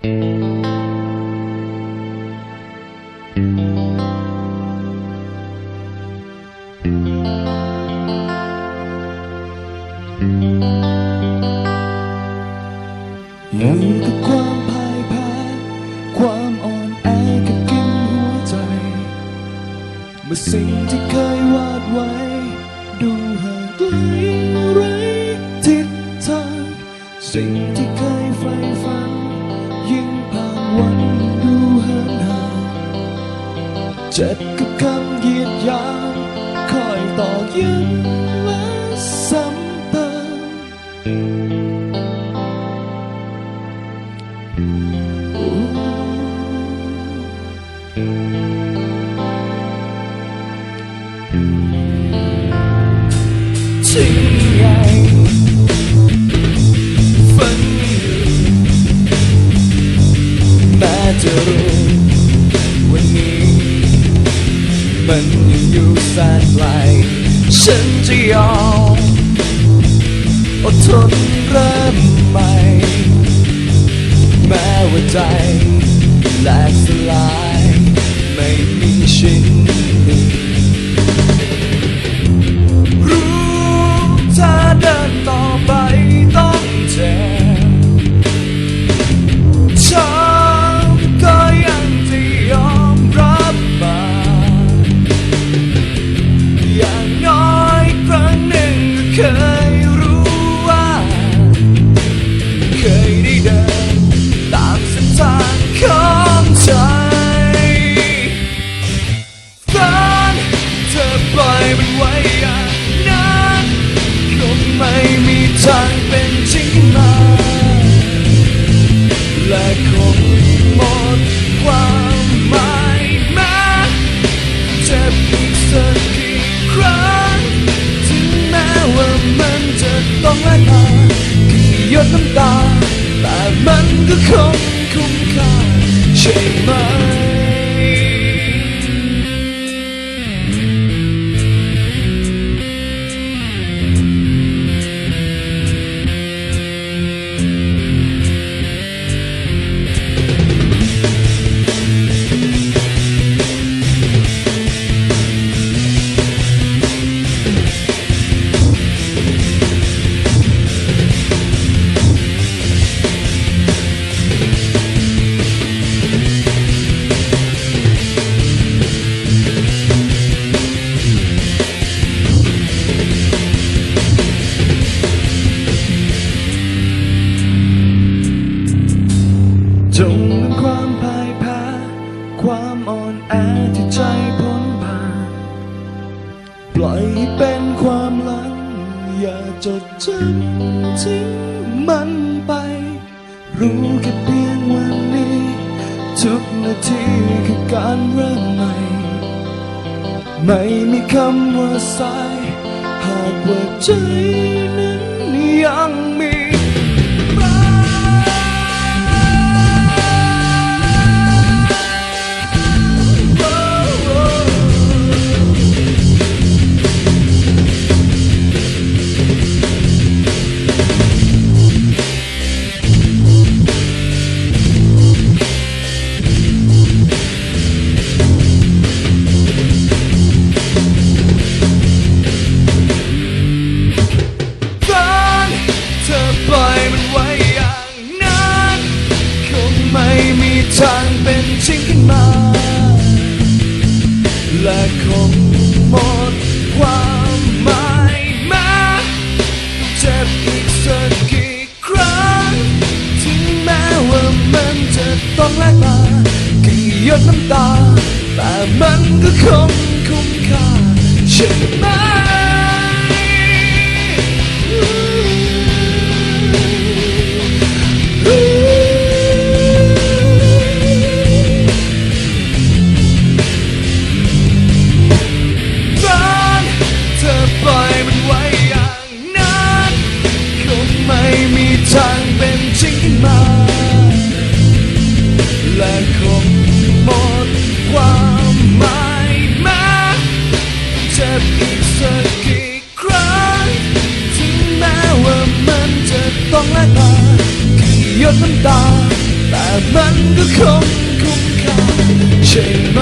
ยังกับความพ่ายแพ้ความอ่อนแอกับกินหัวใจ เมื่อสิ่งที่เคยวาดไว้ ดูห่างไกลไรทิศทางสิ่งที่เคยใฝ่ เจ็บกับคำเยียดยามคอยต่อย้ำและซ้ำเติมสิ่งใหญ่ฝันอยู่แม้จะรู้ มันยังอยู่แสนไกล ฉันจะยอมอดทนเริ่มใหม่ แม้ว่าใจแหลกสลาย ไม่มีชิ้นหนึ่ง ก็คงคุ้มค่าใช่ไหม ความอ่อนแอที่ใจพ้นผ่าน ปล่อยให้เป็นความหลัง อย่าจดจำทิ้งมันไป รู้แค่เพียงวันนี้ ทุกนาทีคือการเริ่มใหม่ ไม่มีคำว่าสาย หากว่าใจ คงหมดความหมายแม้เจ็บอีกสักกี่ครั้งถึงแม้ว่ามันจะต้องแลกมากี่หยดน้ำตา แต่มันก็คงคุ้มค่าใช่ น้ำตา แต่มันก็คงคุ้มค่าใช่ไหม